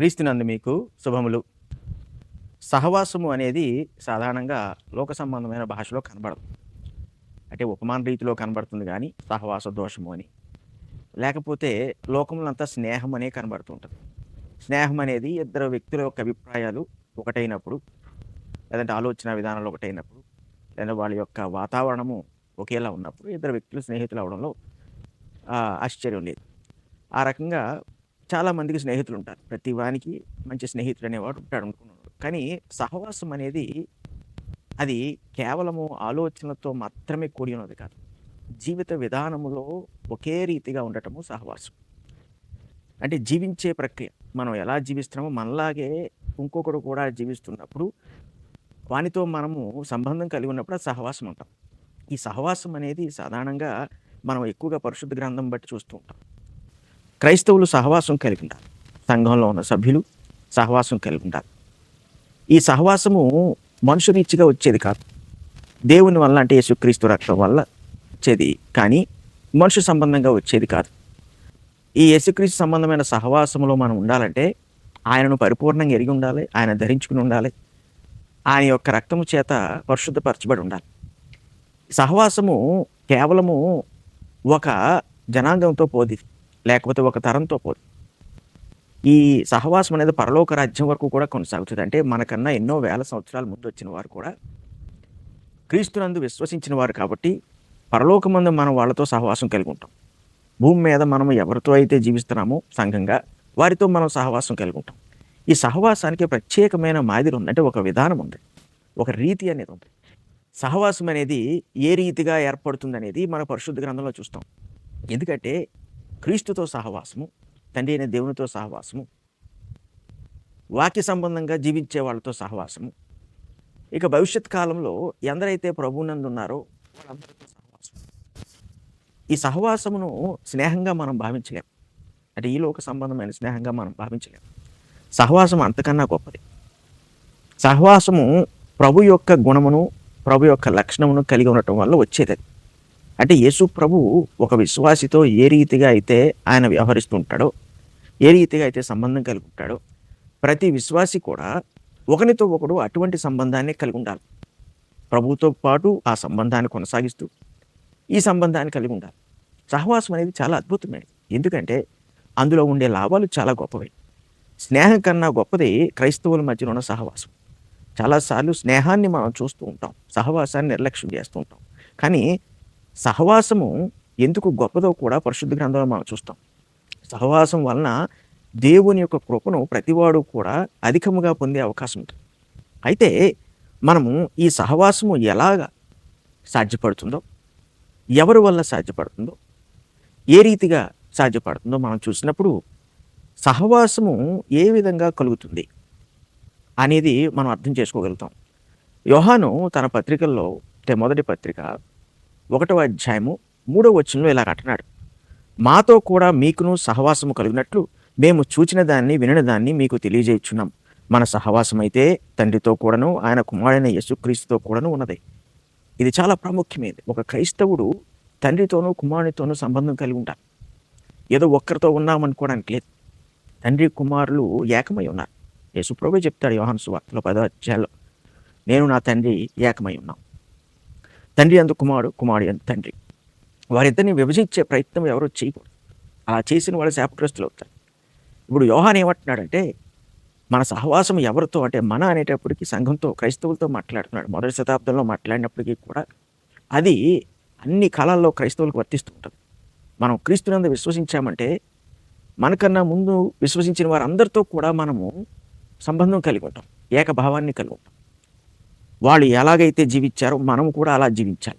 క్రీస్తునందు మీకు శుభములు. సహవాసము అనేది సాధారణంగా లోక సంబంధమైన భాషలో కనబడదు. అంటే ఉపమాన రీతిలో కనబడుతుంది కానీ సహవాస దోషము అని. లేకపోతే లోకంలో అంతా స్నేహం అనే కనబడుతుంటుంది స్నేహం అనేది ఇద్దరు వ్యక్తుల యొక్క అభిప్రాయాలు ఒకటైనప్పుడు లేదంటే ఆలోచన విధానాలు ఒకటైనప్పుడు లేదా వాళ్ళ యొక్క వాతావరణము ఒకేలా ఉన్నప్పుడు ఇద్దరు వ్యక్తులు స్నేహితులు అవడంలో ఆశ్చర్యం లేదు. ఆ రకంగా చాలామందికి స్నేహితులు ఉంటారు ప్రతి వానికి మంచి స్నేహితుడు అనేవాడు ఉంటాడు అనుకున్నాడు కానీ సహవాసం అనేది అది కేవలము ఆలోచనలతో మాత్రమే కూడి ఉన్నది కాదు. జీవిత విధానములో ఒకే రీతిగా ఉండటము సహవాసం. అంటే జీవించే ప్రక్రియ. మనం ఎలా జీవిస్తున్నామో మనలాగే ఇంకొకడు కూడా జీవిస్తున్నప్పుడు వానితో మనము సంబంధం కలిగి ఉన్నప్పుడు అది సహవాసం ఉంటాం ఈ సహవాసం అనేది సాధారణంగా మనం ఎక్కువగా పరిశుద్ధ గ్రంథం బట్టి చూస్తూ ఉంటాం. క్రైస్తవులు సహవాసం కలిగి ఉండాలి. సంఘంలో ఉన్న సభ్యులు సహవాసం కలిగి ఉండాలి. ఈ సహవాసము మనుషురీచిగా వచ్చేది కాదు. దేవుని వల్ల అంటే యేసుక్రీస్తు రక్తం వల్ల వచ్చేది. కానీ మనుషు సంబంధంగా వచ్చేది కాదు. ఈ యేసుక్రీస్తు సంబంధమైన సహవాసంలో మనం ఉండాలంటే ఆయనను పరిపూర్ణంగా ఎరిగి ఉండాలి ఆయన ధరించుకుని ఉండాలి ఆయన యొక్క రక్తము చేత పరిశుద్ధపరచబడి ఉండాలి. సహవాసము కేవలము ఒక జనాంగంతో పోది లేకపోతే ఒక తరంతో పోదు. ఈ సహవాసం అనేది పరలోక రాజ్యం వరకు కూడా కొనసాగుతుంది. అంటే మనకన్నా ఎన్నో వేల సంవత్సరాల ముందు వచ్చిన వారు కూడా క్రీస్తునందు విశ్వసించిన వారు కాబట్టి పరలోకమందు మనం వాళ్ళతో సహవాసం కలిగి ఉంటాం. భూమి మీద మనం ఎవరితో అయితే జీవిస్తున్నామో సంఘంగా వారితో మనం సహవాసం కలిగి ఉంటాం. ఈ సహవాసానికి ప్రత్యేకమైన మాదిరి ఉంది అంటే ఒక విధానం ఉంది. ఒక రీతి అనేది ఉంది. సహవాసం అనేది ఏ రీతిగా ఏర్పడుతుంది అనేది మన పరిశుద్ధ గ్రంథంలో చూస్తాం. ఎందుకంటే క్రీస్తుతో సహవాసము తండ్రి అయిన దేవునితో సహవాసము వాక్య సంబంధంగా జీవించే వాళ్ళతో సహవాసము. ఇక భవిష్యత్ కాలంలో ఎందరైతే ప్రభునందు ఉన్నారో వాళ్ళందరితో సహవాసం ఈ సహవాసమును స్నేహంగా మనం భావించలేం. అంటే ఈ లోక సంబంధమైన స్నేహంగా మనం భావించలేం. సహవాసం అంతకన్నా గొప్పది. సహవాసము ప్రభు యొక్క గుణమును ప్రభు యొక్క లక్షణమును కలిగి ఉండటం వల్ల వచ్చేది అది. అంటే యేసు ప్రభు ఒక విశ్వాసితో ఏ రీతిగా అయితే ఆయన వ్యవహరిస్తుంటాడో ఏ రీతిగా అయితే సంబంధం కలిగి ఉంటాడో ప్రతి విశ్వాసి కూడా ఒకరితో ఒకడు అటువంటి సంబంధాన్ని కలిగి ఉండాలి. ప్రభువుతో పాటు ఆ సంబంధాన్ని కొనసాగిస్తూ ఈ సంబంధాన్ని కలిగి ఉండాలి. సహవాసం అనేది చాలా అద్భుతమైనది. ఎందుకంటే అందులో ఉండే లాభాలు చాలా గొప్పవి. స్నేహం కన్నా గొప్పది క్రైస్తవుల మధ్యలో ఉన్న సహవాసం. చాలాసార్లు స్నేహాన్ని మనం చూస్తూ ఉంటాం సహవాసాన్ని నిర్లక్ష్యం చేస్తూ ఉంటాం. కానీ సహవాసము ఎందుకు గొప్పదో కూడా పరిశుద్ధ గ్రంథంలో మనం చూస్తాం. సహవాసం వలన దేవుని యొక్క కృపను ప్రతివాడు కూడా అధికముగా పొందే అవకాశం ఉంటుంది. అయితే మనము ఈ సహవాసము ఎలాగ సాధ్యపడుతుందో ఎవరి వల్ల సాధ్యపడుతుందో ఏ రీతిగా సాధ్యపడుతుందో మనం చూసినప్పుడు సహవాసము ఏ విధంగా కలుగుతుంది అనేది మనం అర్థం చేసుకోగలుగుతాం. యోహాను తన పత్రికల్లో మొదటి పత్రిక ఒకటవ అధ్యాయము మూడవ వచనంలో ఇలా అంటున్నాడు. మాతో కూడా మీకును సహవాసము కలిగినట్లు మేము చూచిన దాన్ని వినిన దాన్ని మీకు తెలియజేయుచున్నాం. మన సహవాసం అయితే తండ్రితో కూడాను ఆయన కుమారుడైన యేసుక్రీస్తుతో కూడాను ఉన్నది. ఇది చాలా ప్రాముఖ్యమైనది. ఒక క్రైస్తవుడు తండ్రితోనూ కుమారునితోనూ సంబంధం కలిగి ఉంటారు ఏదో ఒక్కరితో ఉన్నామనుకోవడానికి లేదు. తండ్రి కుమారులు ఏకమై ఉన్నారు. యేసుప్రభు చెప్తాడు యోహాను సువార్తలో పదో అధ్యాయంలో నేను నా తండ్రి ఏకమై ఉన్నాం. తండ్రి అందు కుమారుడు కుమారుడు అందు తండ్రి. వారిద్దరిని విభజించే ప్రయత్నం ఎవరో చేయకూడదు. అలా చేసిన వాళ్ళు శాపగ్రస్తులు అవుతారు. ఇప్పుడు యోహాన్ ఏమంటున్నాడంటే మన సహవాసం ఎవరితో అంటే మన అనేటప్పటికీ సంఘంతో క్రైస్తవులతో మాట్లాడుతున్నాడు. మొదటి శతాబ్దంలో మాట్లాడినప్పటికీ కూడా అది అన్ని కాలాల్లో క్రైస్తవులకు వర్తిస్తూ ఉంటుంది. మనం క్రీస్తునందు విశ్వసించామంటే మనకన్నా ముందు విశ్వసించిన వారందరితో కూడా మనము సంబంధం కలిగి ఉంటాం. ఏకభావాన్ని కలిగి ఉంటాం. వాళ్ళు ఎలాగైతే జీవించారో మనం కూడా అలా జీవించాలి.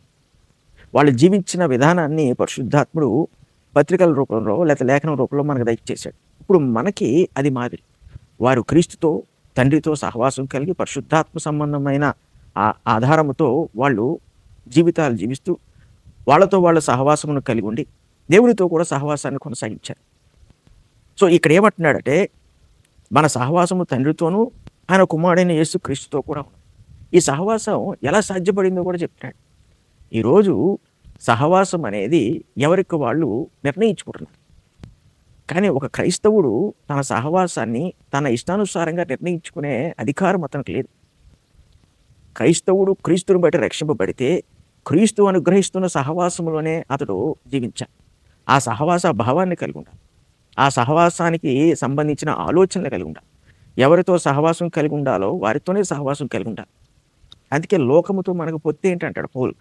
వాళ్ళు జీవించిన విధానాన్ని పరిశుద్ధాత్ముడు పత్రికల రూపంలో లేకపోతే లేఖనం రూపంలో మనకు దయచేశాడు. ఇప్పుడు మనకి అది మాదిరి. వారు క్రీస్తుతో తండ్రితో సహవాసం కలిగి పరిశుద్ధాత్మ సంబంధమైన ఆ ఆధారముతో వాళ్ళు జీవితాలు జీవిస్తూ వాళ్ళతో వాళ్ళ సహవాసమును కలిగి ఉండి దేవునితో కూడా సహవాసాన్ని కొనసాగించారు. సో ఇక్కడ ఏమంటున్నాడంటే మన సహవాసము తండ్రితోనూ ఆయన కుమారుడైన యేసు క్రీస్తుతో కూడా ఈ సహవాసం ఎలా సాధ్యపడిందో కూడా చెప్తున్నాడు. ఈరోజు సహవాసం అనేది ఎవరికి వాళ్ళు నిర్ణయించుకుంటున్నారు. కానీ ఒక క్రైస్తవుడు తన సహవాసాన్ని తన ఇష్టానుసారంగా నిర్ణయించుకునే అధికారం అతనికి లేదు. క్రైస్తవుడు క్రీస్తుని బట్టి రక్షింపబడితే క్రీస్తు అనుగ్రహిస్తున్న సహవాసంలోనే అతడు జీవించాలి. ఆ సహవాస భావాన్ని కలిగి ఉండాలి. ఆ సహవాసానికి సంబంధించిన ఆలోచనలు కలిగి ఉండాలి. ఎవరితో సహవాసం కలిగి ఉండాలో వారితోనే సహవాసం కలిగి ఉండాలి. అందుకే లోకముతో మనకు పొత్తి ఏంటి అంటాడు పౌలు?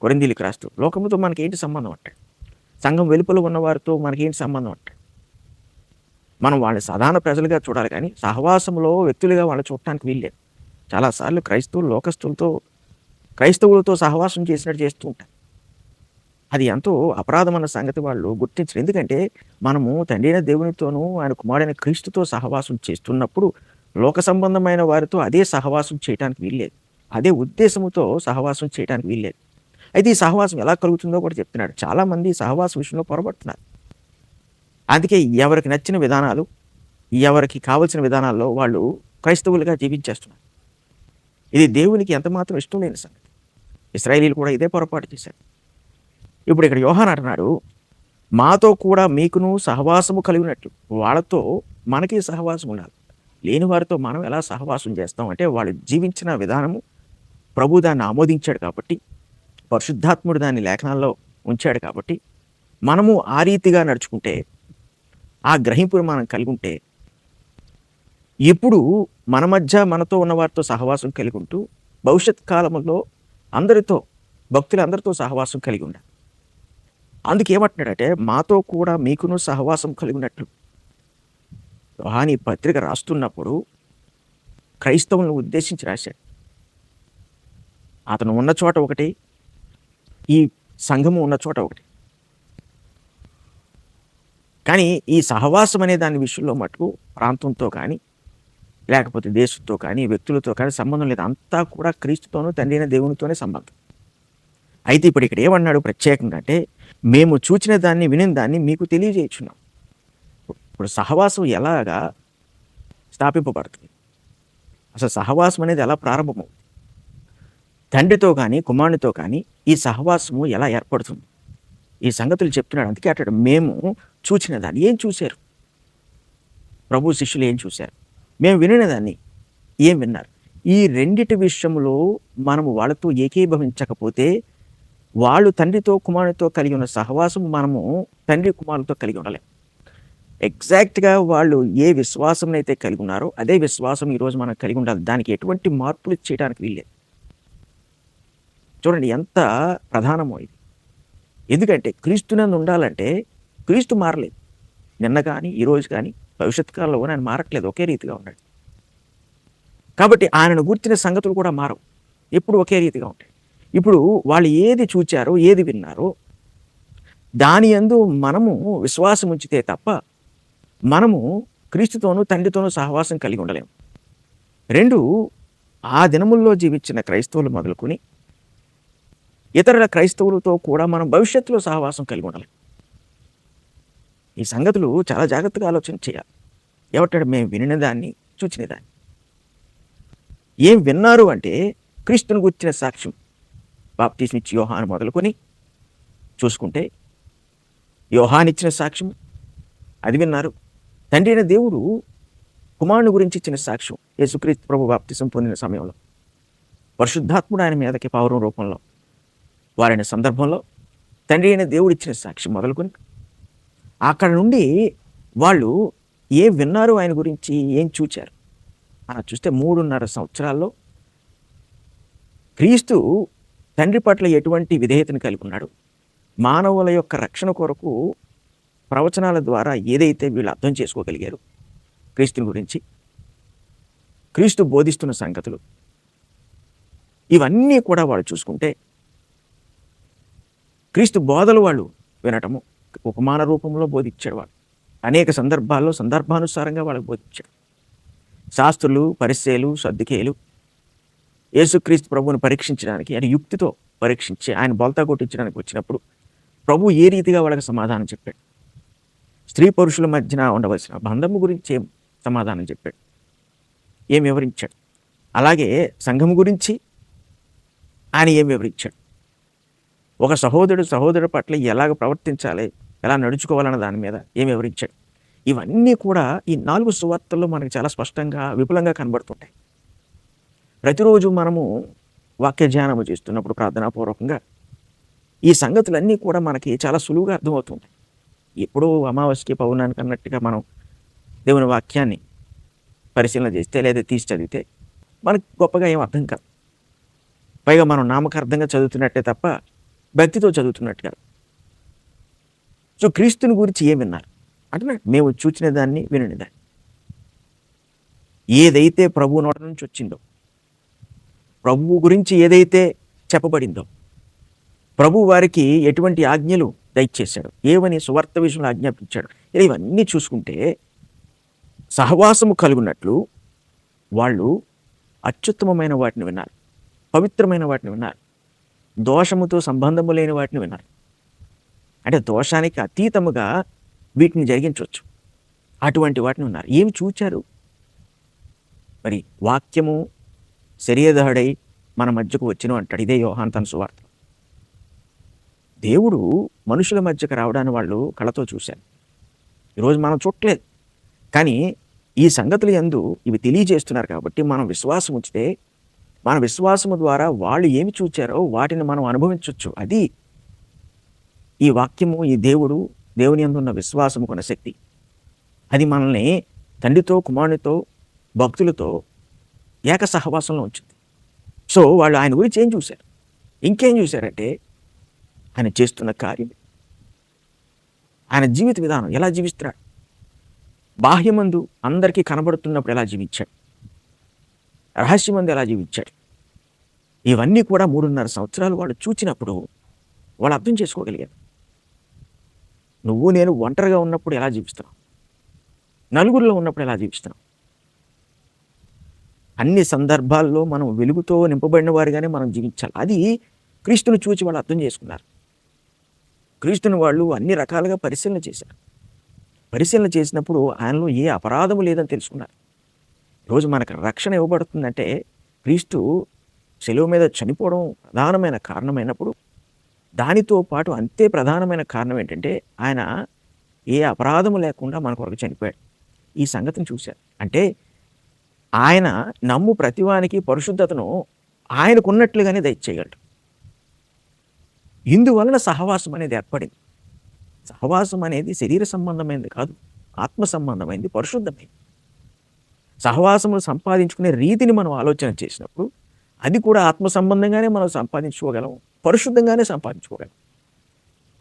కొరిందీలికి రాస్తూ లోకముతో మనకి ఏంటి సంబంధం అంటాడు? సంఘం వెలుపల ఉన్నవారితో మనకి మనకేంటి సంబంధం అంటాడు? మనం వాళ్ళని సాధారణ ప్రజలుగా చూడాలి కానీ సహవాసంలో వ్యక్తులుగా వాళ్ళని చూడటానికి వీల్లేదు. చాలాసార్లు క్రైస్తవులు లోకస్తులతో క్రైస్తవులతో సహవాసం చేసినట్టు చేస్తూ ఉంటారు. అది ఎంతో అపరాధం అన్న సంగతి వాళ్ళు గుర్తించరు. ఎందుకంటే మనము తండ్రిన దేవునితోనూ ఆయన కుమారుడైన క్రీస్తుతో సహవాసం చేస్తున్నప్పుడు లోక సంబంధమైన వారితో అదే సహవాసం చేయడానికి వీల్లేదు. అదే ఉద్దేశముతో సహవాసం చేయడానికి వీల్లేదు. అయితే ఈ సహవాసం ఎలా కలుగుతుందో కూడా చెప్తున్నాడు. చాలామంది సహవాసం విషయంలో పొరబడుతున్నారు. అందుకే ఎవరికి నచ్చిన విధానాలు ఎవరికి కావలసిన విధానాల్లో వాళ్ళు క్రైస్తవులుగా జీవించేస్తున్నారు. ఇది దేవునికి ఎంతమాత్రం ఇష్టం లేని సంగతి. ఇస్రాయేలీలు కూడా ఇదే పొరపాటు చేశారు. ఇప్పుడు ఇక్కడ యోహాన్ అంటున్నాడు మాతో కూడా మీకును సహవాసము కలిగినట్లు వాళ్ళతో మనకి సహవాసం ఉండాలి. లేని వారితో మనం ఎలా సహవాసం చేస్తాం అంటే వాళ్ళు జీవించిన విధానము ప్రభు దాన్ని ఆమోదించాడు కాబట్టి పరిశుద్ధాత్ముడు దాన్ని లేఖనాల్లో ఉంచాడు కాబట్టి మనము ఆ రీతిగా నడుచుకుంటే ఆ గ్రహింపును మనం కలిగి ఉంటే ఎప్పుడు మన మధ్య మనతో ఉన్న వారితో సహవాసం కలిగి ఉంటూ భవిష్యత్ కాలంలో అందరితో భక్తులందరితో సహవాసం కలిగి ఉండాలి. అందుకేమంటున్నాడంటే మాతో కూడా మీకును సహవాసం కలిగి ఉన్నట్లు యోహాని పత్రిక రాస్తున్నప్పుడు క్రైస్తవులను ఉద్దేశించి రాశాడు. అతను ఉన్న చోట ఒకటి ఈ సంఘము ఉన్న చోట ఒకటి. కానీ ఈ సహవాసం అనే దాని విషయంలో మటుకు ప్రాంతంతో కానీ లేకపోతే దేశంతో కానీ వ్యక్తులతో కానీ సంబంధం లేదు. అంతా కూడా క్రీస్తుతోనూ తండ్రి అయిన దేవునితోనే సంబంధం. అయితే ఇప్పుడు ఇక్కడ ఏమన్నాడు ప్రత్యేకంగా అంటే మేము చూచిన దాన్ని విని దాన్ని మీకు తెలియజేయచున్నాం. ఇప్పుడు సహవాసం ఎలాగా స్థాపింపబడుతుంది? అసలు సహవాసం అనేది ఎలా ప్రారంభమవుతుంది? తండ్రితో కానీ కుమారునితో కానీ ఈ సహవాసము ఎలా ఏర్పడుతుంది? ఈ సంగతులు చెప్తున్నాడు. అందుకే అట్టాడు మేము చూచిన దాన్ని. ఏం చూశారు? ప్రభు శిష్యులు ఏం చూశారు? మేము వినిన దాన్ని ఏం విన్నారు? ఈ రెండిటి విషయంలో మనము వాళ్ళతో ఏకీభవించకపోతే వాళ్ళు తండ్రితో కుమారునితో కలిగి ఉన్న సహవాసం మనము తండ్రి కుమారులతో కలిగి ఉండలేము ఎగ్జాక్ట్గా వాళ్ళు ఏ విశ్వాసం అయితే కలిగి ఉన్నారో అదే విశ్వాసం ఈరోజు మనం కలిగి ఉండాలి. దానికి ఎటువంటి మార్పులు చేయడానికి వీల్లేదు. చూడండి ఎంత ప్రధానమో ఇది. ఎందుకంటే క్రీస్తునందు ఉండాలంటే క్రీస్తు మారలేదు. నిన్న కానీ ఈరోజు కానీ భవిష్యత్ కాలంలో కూడా ఆయన మారట్లేదు. ఒకే రీతిగా ఉన్నాడు. కాబట్టి ఆయనను గుర్తిన సంగతులు కూడా మారవు. ఎప్పుడు ఒకే రీతిగా ఉంటాయి. ఇప్పుడు వాళ్ళు ఏది చూచారో ఏది విన్నారో దాని యందు మనము విశ్వాసం ఉంచితే తప్ప మనము క్రీస్తుతోనూ తండ్రితోనూ సహవాసం కలిగి ఉండలేము. రెండు ఆ దినముల్లో జీవించిన క్రైస్తవులు మొదలుకొని ఇతరుల క్రైస్తవులతో కూడా మనం భవిష్యత్తులో సహవాసం కలిగి ఉండాలి. ఈ సంగతులు చాలా జాగ్రత్తగా ఆలోచన చేయాలి. ఎవటాడు మేము వినిన దాన్ని చూచిన దాన్ని ఏం విన్నారు అంటే క్రీస్తుని గుర్చిన సాక్ష్యం. బాప్తీస్మిచ్చి యోహాను మొదలుకొని చూసుకుంటే యోహాన్ ఇచ్చిన సాక్ష్యం అది విన్నారు. తండ్రి అయిన దేవుడు కుమారుని గురించి ఇచ్చిన సాక్ష్యం యేసుక్రీస్తు ప్రభు బాప్తిసం పొందిన సమయంలో. పరిశుద్ధాత్ముడు ఆయన మీదకి పౌరం రూపంలో. వారైన సందర్భంలో తండ్రి అయిన దేవుడు ఇచ్చిన సాక్ష్యం మొదలుకొని అక్కడ నుండి వాళ్ళు ఏం విన్నారు ఆయన గురించి ఏం చూచారు? అలా చూస్తే మూడున్నర సంవత్సరాల్లో క్రీస్తు తండ్రి పట్ల ఎటువంటి విధేయతను కలిగి ఉన్నాడు? మానవుల యొక్క రక్షణ కొరకు ప్రవచనాల ద్వారా ఏదైతే వీళ్ళు అర్థం చేసుకోగలిగారు క్రీస్తుని గురించి క్రీస్తు బోధిస్తున్న సంగతులు ఇవన్నీ కూడా వాళ్ళు చూసుకుంటే క్రీస్తు బోధలు వాళ్ళు వినటము ఉపమాన రూపంలో బోధించాడు వాళ్ళు. అనేక సందర్భాల్లో సందర్భానుసారంగా వాళ్ళకి బోధించాడు. శాస్త్రులు పరిశీలు సర్దికేలు యేసుక్రీస్తు ప్రభువుని పరీక్షించడానికి ఆయన యుక్తితో పరీక్షించి ఆయన బొలతా కొట్టించడానికి వచ్చినప్పుడు ప్రభు ఏ రీతిగా వాళ్ళకి సమాధానం చెప్పాడు? స్త్రీ పురుషుల మధ్యన ఉండవలసిన బంధము గురించి ఏం సమాధానం చెప్పాడు? ఏం వివరించాడు? అలాగే సంఘము గురించి ఆయన ఏం వివరించాడు? ఒక సహోదరుడు సహోదరు పట్ల ఎలాగ ప్రవర్తించాలి ఎలా నడుచుకోవాలన్న దాని మీద ఏమి వివరించాడు. ఇవన్నీ కూడా ఈ నాలుగు సువార్తల్లో మనకి చాలా స్పష్టంగా విపులంగా కనబడుతుంటాయి. ప్రతిరోజు మనము వాక్య ధ్యానము చేస్తున్నప్పుడు ప్రార్థనాపూర్వకంగా ఈ సంగతులన్నీ కూడా మనకి చాలా సులువుగా అర్థమవుతుంటాయి. ఎప్పుడో అమావాస్యకి పౌర్ణానికి అన్నట్టుగా మనం దేవుని వాక్యాన్ని పరిశీలన చేస్తే లేదా తీసి చదివితే మనకు గొప్పగా ఏం అర్థం కాదు. పైగా మనం నామకార్థంగా చదువుతున్నట్టే తప్ప భక్తితో చదువుతున్నట్టుగా. సో క్రీస్తుని గురించి ఏం విన్నారు? అంటే మేము చూచిన దాన్ని వినని దాన్ని. ఏదైతే ప్రభువు నోట నుంచి వచ్చిందో ప్రభువు గురించి ఏదైతే చెప్పబడిందో ప్రభు వారికి ఎటువంటి ఆజ్ఞలు దయచేశాడు? ఏమని సువార్త విషయంలో ఆజ్ఞాపించాడు? ఇలా ఇవన్నీ చూసుకుంటే సహవాసము కలుగున్నట్లు వాళ్ళు అత్యుత్తమమైన వాటిని విన్నారు పవిత్రమైన వాటిని విన్నారు. దోషముతో సంబంధము లేని వాటిని విన్నారు. అంటే దోషానికి అతీతముగా వీటిని జరిగించవచ్చు. అటువంటి వాటిని ఉన్నారు. ఏమి చూచారు? మరి వాక్యము శరీరదాడై మన మధ్యకు వచ్చిన అంటాడు. ఇదే యోహాన్ తన సువార్త. దేవుడు మనుషుల మధ్యకు రావడాన్ని వాళ్ళు కళతో చూశారు. ఈరోజు మనం చూడలేదు కానీ ఈ సంగతులు ఎందు ఇవి తెలియజేస్తున్నారు కాబట్టి మనం విశ్వాసం ఉంచితే మన విశ్వాసము ద్వారా వాళ్ళు ఏమి చూచారో వాటిని మనం అనుభవించవచ్చు అది ఈ వాక్యము ఈ దేవుడు దేవుని అందున్న విశ్వాసము కొన్న శక్తి. అది మనల్ని తండ్రితో కుమారునితో భక్తులతో ఏక సహవాసంలో ఉంచింది సో వాళ్ళు ఆయన గురించి ఏం చూశారు? ఇంకేం చూశారంటే ఆయన చేస్తున్న కార్యం. ఆయన జీవిత విధానం ఎలా జీవిస్తున్నాడు? బాహ్యమందు అందరికీ కనబడుతున్నప్పుడు ఎలా జీవించాడు? రహస్యమంది ఎలా జీవించాడు ఇవన్నీ కూడా మూడున్నర సంవత్సరాలు వాళ్ళు చూచినప్పుడు వాళ్ళు అర్థం చేసుకోగలిగారు నువ్వు నేను ఒంటరిగా ఉన్నప్పుడు ఎలా జీవిస్తున్నావు నలుగురిలో ఉన్నప్పుడు ఎలా జీవిస్తున్నావు అన్ని సందర్భాల్లో మనం వెలుగుతో నింపబడిన వారిగానే మనం జీవించాలి. అది క్రీస్తుని చూచి వాళ్ళు అర్థం చేసుకున్నారు. క్రీస్తుని వాళ్ళు అన్ని రకాలుగా పరిశీలన చేశారు. పరిశీలన చేసినప్పుడు ఆయనలో ఏ అపరాధము లేదని తెలుసుకున్నారు. ఈరోజు మనకు రక్షణ ఇవ్వబడుతుందంటే క్రీస్తు సెలవు మీద చనిపోవడం ప్రధానమైన కారణమైనప్పుడు దానితో పాటు అంతే ప్రధానమైన కారణం ఏంటంటే ఆయన ఏ అపరాధము లేకుండా మన కొరకు చనిపోయాడు. ఈ సంగతిని చూశారు. అంటే ఆయన నమ్ము ప్రతివానికి పరిశుద్ధతను ఆయనకున్నట్లుగానే దయచేయగలడు. ఇందువలన సహవాసం అనేది ఏర్పడింది. సహవాసం అనేది శరీర సంబంధమైనది కాదు ఆత్మ సంబంధమైంది పరిశుద్ధమైంది. సహవాసమును సంపాదించుకునే రీతిని మనం ఆలోచన చేసినప్పుడు అది కూడా ఆత్మ సంబంధంగానే మనం సంపాదించుకోగలం పరిశుద్ధంగానే సంపాదించుకోగలం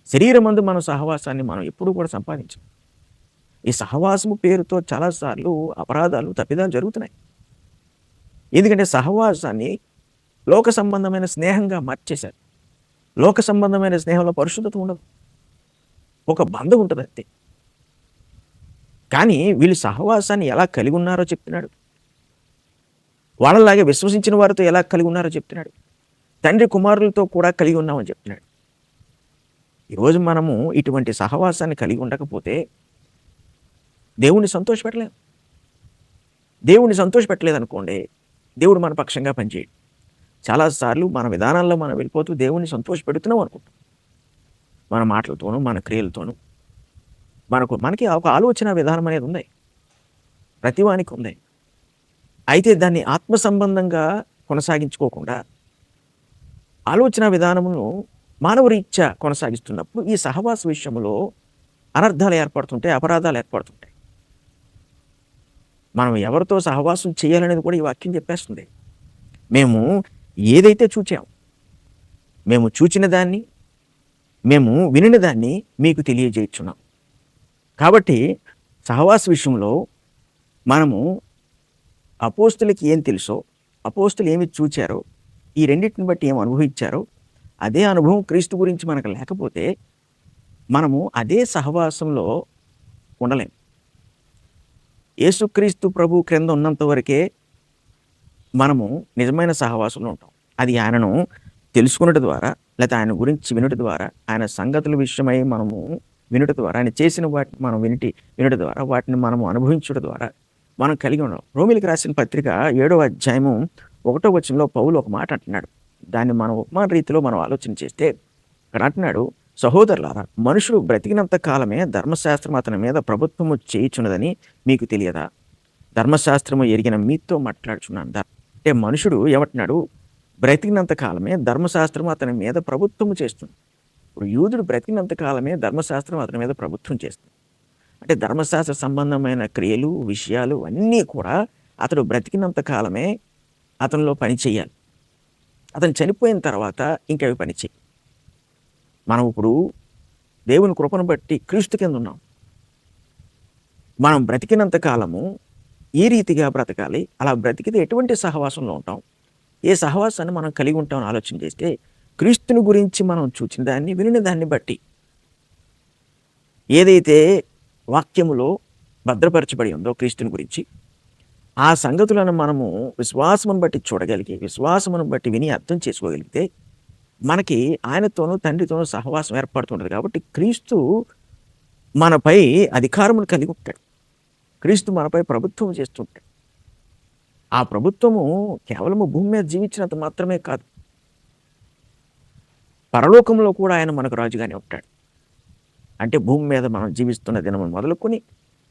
శరీరం అందు మన సహవాసాన్ని మనం ఎప్పుడూ కూడా సంపాదించం ఈ సహవాసము పేరుతో చాలాసార్లు అపరాధాలు తప్పిదాలు జరుగుతున్నాయి. ఎందుకంటే సహవాసాన్ని లోక సంబంధమైన స్నేహంగా మార్చేశారు. లోక సంబంధమైన స్నేహంలో పరిశుద్ధత ఉండదు. ఒక బంధం ఉంటుంది అంతే కానీ వీళ్ళు సహవాసాన్ని ఎలా కలిగి ఉన్నారో చెప్తున్నాడు. వాళ్ళలాగే విశ్వసించిన వారితో ఎలా కలిగి ఉన్నారో చెప్తున్నాడు. తండ్రి కుమారులతో కూడా కలిగి ఉన్నామని చెప్తున్నాడు. ఈరోజు మనము ఇటువంటి సహవాసాన్ని కలిగి ఉండకపోతే దేవుణ్ణి సంతోషపెట్టలేము. దేవుణ్ణి సంతోషపెట్టలేదు అనుకోండి దేవుడు మన పక్షంగా పనిచేయడు. చాలాసార్లు మన విధానాల్లో మనం వెళ్ళిపోతూ దేవుణ్ణి సంతోషపెడుతున్నాం అనుకుంటాం. మన మాటలతోనూ మన క్రియలతోనూ. మనకు మనకి ఒక ఆలోచన విధానం అనేది ఉంది. ప్రతివానికి ఉంది. అయితే దాన్ని ఆత్మ సంబంధంగా కొనసాగించుకోకుండా ఆలోచన విధానమును మానవరీత్యా కొనసాగిస్తున్నప్పుడు ఈ సహవాస విషయంలో అనర్థాలు ఏర్పడుతుంటాయి అపరాధాలు ఏర్పడుతుంటాయి. మనం ఎవరితో సహవాసం చేయాలనేది కూడా ఈ వాక్యం చెప్పేస్తుంది. మేము ఏదైతే చూచాం మేము చూచిన దాన్ని మేము వినిన దాన్ని మీకు తెలియజేయచ్చున్నాం కాబట్టి సహవాస విషయంలో మనము అపోస్తులకి ఏం తెలుసో అపోస్తులు ఏమి చూచారో ఈ రెండింటిని బట్టి ఏం అనుభవించారో అదే అనుభవం క్రీస్తు గురించి మనకు లేకపోతే మనము అదే సహవాసంలో ఉండలేం. యేసుక్రీస్తు ప్రభు క్రింద ఉన్నంత వరకే మనము నిజమైన సహవాసంలో ఉంటాం. అది ఆయనను తెలుసుకున్నట ద్వారా లేకపోతే ఆయన గురించి వినుట ద్వారా ఆయన సంగతుల విషయమై మనము వినుట ద్వారా ఆయన చేసిన వాటిని మనం వినిటి వినుట ద్వారా వాటిని మనము అనుభవించడం ద్వారా మనం కలిగి ఉన్నాం రోమిలికి రాసిన పత్రిక ఏడవ అధ్యాయము ఒకటో వచనంలో పౌలు ఒక మాట అంటున్నాడు. దాన్ని మనం ఉపమాన రీతిలో మనం ఆలోచన చేస్తే ఇక్కడ అంటున్నాడు సహోదరులారా మనుషుడు బ్రతికినంత కాలమే ధర్మశాస్త్రం అతని మీద ప్రభుత్వము చేయుచున్నదని మీకు తెలియదా? ధర్మశాస్త్రము ఎరిగిన మీతో మాట్లాడుచున్నాను అంటే మనుషుడు ఏమంటున్నాడు బ్రతికినంత కాలమే ధర్మశాస్త్రం అతని మీద ప్రభుత్వము చేస్తుంది ఇప్పుడు యూదుడు బ్రతికినంత కాలమే ధర్మశాస్త్రం అతని మీద ప్రభుత్వం చేస్తుంది. అంటే ధర్మశాస్త్ర సంబంధమైన క్రియలు విషయాలు అన్నీ కూడా అతడు బ్రతికినంత కాలమే అతనిలో పని చేయాలి. అతను చనిపోయిన తర్వాత ఇంకవి అవి పని చేయి. మనం ఇప్పుడు దేవుని కృపను బట్టి క్రీస్తు కింద ఉన్నాం. మనం బ్రతికినంత కాలము ఏ రీతిగా బ్రతకాలి. అలా బ్రతికితే ఎటువంటి సహవాసంలో ఉంటాం? ఏ సహవాసాన్ని మనం కలిగి ఉంటామని ఆలోచన చేస్తే క్రీస్తుని గురించి మనం చూచిన దాన్ని వినిన దాన్ని బట్టి ఏదైతే వాక్యములో భద్రపరచబడి ఉందో క్రీస్తుని గురించి ఆ సంగతులను మనము విశ్వాసమును బట్టి చూడగలిగి విశ్వాసమును బట్టి విని అర్థం చేసుకోగలిగితే మనకి ఆయనతోనూ తండ్రితోనూ సహవాసం ఏర్పడుతుంటుంది కాబట్టి క్రీస్తు మనపై అధికారమును కలిగి ఉంటాడు. క్రీస్తు మనపై ప్రభుత్వం చేస్తుంటాడు ఆ ప్రభుత్వము కేవలము భూమి మీద జీవించినంత మాత్రమే కాదు. పరలోకంలో కూడా ఆయన మనకు రాజుగానే ఉంటాడు. అంటే భూమి మీద మనం జీవిస్తున్న దినం మొదలుకొని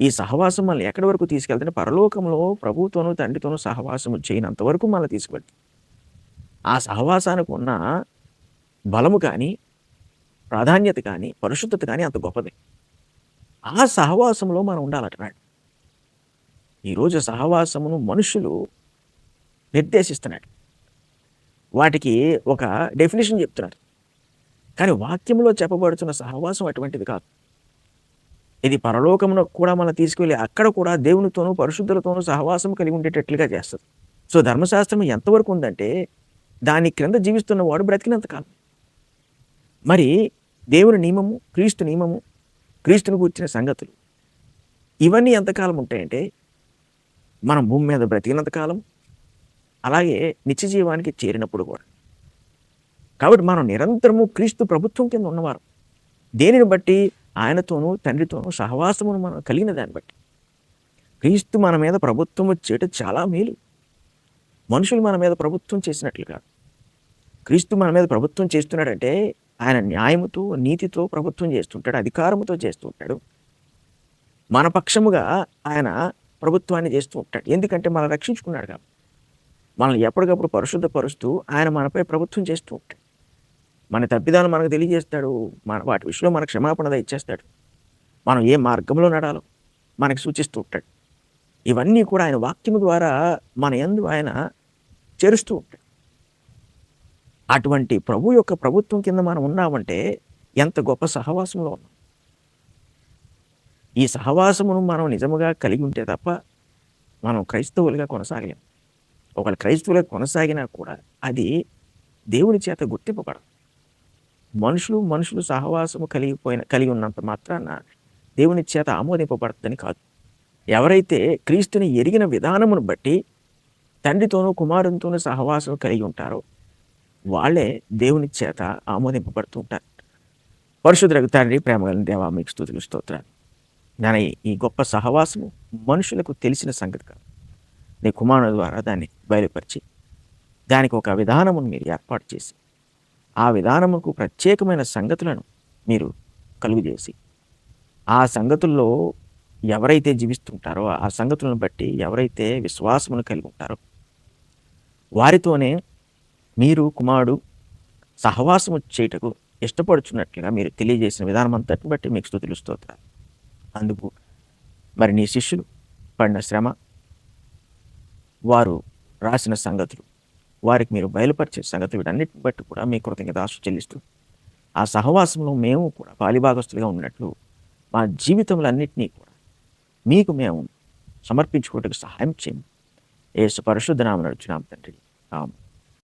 ఈ సహవాసం మనల్ని ఎక్కడి వరకు తీసుకెళ్తే పరలోకంలో ప్రభుత్వను తండ్రితోనూ సహవాసము చేయనంత వరకు మనల్ని తీసుకెళ్తుంది ఆ సహవాసానికి ఉన్న బలము కానీ ప్రాధాన్యత కానీ పరిశుద్ధత కానీ అంత గొప్పది. ఆ సహవాసంలో మనం ఉండాలంటున్నాడు ఈరోజు సహవాసమును మనుషులు నిర్దేశిస్తున్నాడు వాటికి ఒక డెఫినేషన్ చెప్తున్నారు. కానీ వాక్యంలో చెప్పబడుతున్న సహవాసం అటువంటిది కాదు. ఇది పరలోకమును కూడా మనం తీసుకువెళ్ళి అక్కడ కూడా దేవునితోనూ పరిశుద్ధులతోనూ సహవాసం కలిగి ఉండేటట్లుగా చేస్తుంది. సో ధర్మశాస్త్రం ఎంతవరకు ఉందంటే దాని క్రింద జీవిస్తున్న వాడు బ్రతికినంత కాలం. మరి దేవుని నియమము క్రీస్తు నియమము క్రీస్తుని కూర్చిన సంగతులు ఇవన్నీ ఎంతకాలం ఉంటాయంటే మనం భూమి మీద బ్రతికినంత కాలం అలాగే నిత్య జీవానికి చేరినప్పుడు కూడా. కాబట్టి మనం నిరంతరము క్రీస్తు ప్రభుత్వం కింద ఉన్నవారు. దేనిని బట్టి? ఆయనతోనూ తండ్రితోనూ సహవాసమును మనం కలిగిన దాన్ని బట్టి. క్రీస్తు మన మీద ప్రభుత్వం వచ్చేట చాలా మేలు. మనుషులు మన మీద ప్రభుత్వం చేసినట్లు కాదు. క్రీస్తు మన మీద ప్రభుత్వం చేస్తున్నాడంటే ఆయన న్యాయముతో నీతితో ప్రభుత్వం చేస్తుంటాడు అధికారముతో చేస్తూ ఉంటాడు. మన పక్షముగా ఆయన ప్రభుత్వాన్ని చేస్తూ ఉంటాడు. ఎందుకంటే మనం రక్షించుకున్నాడు కాబట్టి. మనల్ని ఎప్పటికప్పుడు పరిశుద్ధపరుస్తూ ఆయన మనపై ప్రభుత్వం చేస్తూ ఉంటాడు. మన తప్పిదాలు మనకు తెలియజేస్తాడు. మన వాటి విషయంలో మనకు క్షమాపణ ఇచ్చేస్తాడు. మనం ఏ మార్గంలో నడాలో మనకు సూచిస్తూ ఉంటాడు. ఇవన్నీ కూడా ఆయన వాక్యము ద్వారా మన యందు ఆయన చేరుస్తూ ఉంటాడు. అటువంటి ప్రభు యొక్క ప్రభుత్వం కింద మనం ఉన్నామంటే ఎంత గొప్ప సహవాసంలో ఉన్నాం. ఈ సహవాసమును మనం నిజముగా కలిగి ఉంటే తప్ప మనం క్రైస్తవులుగా కొనసాగలేము ఒకవేళ క్రైస్తవులుగా కొనసాగినా కూడా అది దేవుని చేత గుర్తింపబడదు. మనుషులు మనుషులు సహవాసము కలిగిపోయిన కలిగి ఉన్నంత మాత్రాన దేవుని చేత ఆమోదింపబడుతుందని కాదు. ఎవరైతే క్రీస్తుని ఎరిగిన విధానమును బట్టి తండ్రితోనూ కుమారునితోనూ సహవాసం కలిగి ఉంటారో వాళ్ళే దేవుని చేత ఆమోదింపబడుతూ ఉంటారు. పరిశుద్ధులకు తండ్రి ప్రేమగలని దేవా మీకు స్థుతులు స్తోత్రాలు. నేను ఈ- ఈ గొప్ప సహవాసము మనుషులకు తెలిసిన సంగతి కాదు. నీ కుమారుని ద్వారా దాన్ని బయలుపరిచి దానికి ఒక విధానమును మీరు ఏర్పాటు చేసి ఆ విధానముకు ప్రత్యేకమైన సంగతులను మీరు కలుగుజేసి ఆ సంగతుల్లో ఎవరైతే జీవిస్తుంటారో ఆ సంగతులను బట్టి ఎవరైతే విశ్వాసమును కలిగి ఉంటారో వారితోనే మీరు కుమారుడు సహవాసము చేయుటకు ఇష్టపడుచున్నట్లుగా మీరు తెలియజేసిన విధానం అంతటిని బట్టి మీకు స్థుతులు స్తోత్రాలు. అందుకు మరి నీ శిష్యులు పడిన శ్రమ వారు రాసిన సంగతులు వారికి మీరు బయలుపరిచే సంగతి వీటన్నిటిని బట్టి కూడా మీ కృతజ్ఞత ఆశ చెల్లిస్తూ ఆ సహవాసంలో మేము కూడా పాలిభాగస్తులుగా ఉన్నట్లు మా జీవితములన్నింటినీ కూడా మీకు మేము సమర్పించుకోవటకు సహాయం చేయము ఏసు పరిశుద్ధ నామం నడుచున్నాం తండ్రి. ఆమె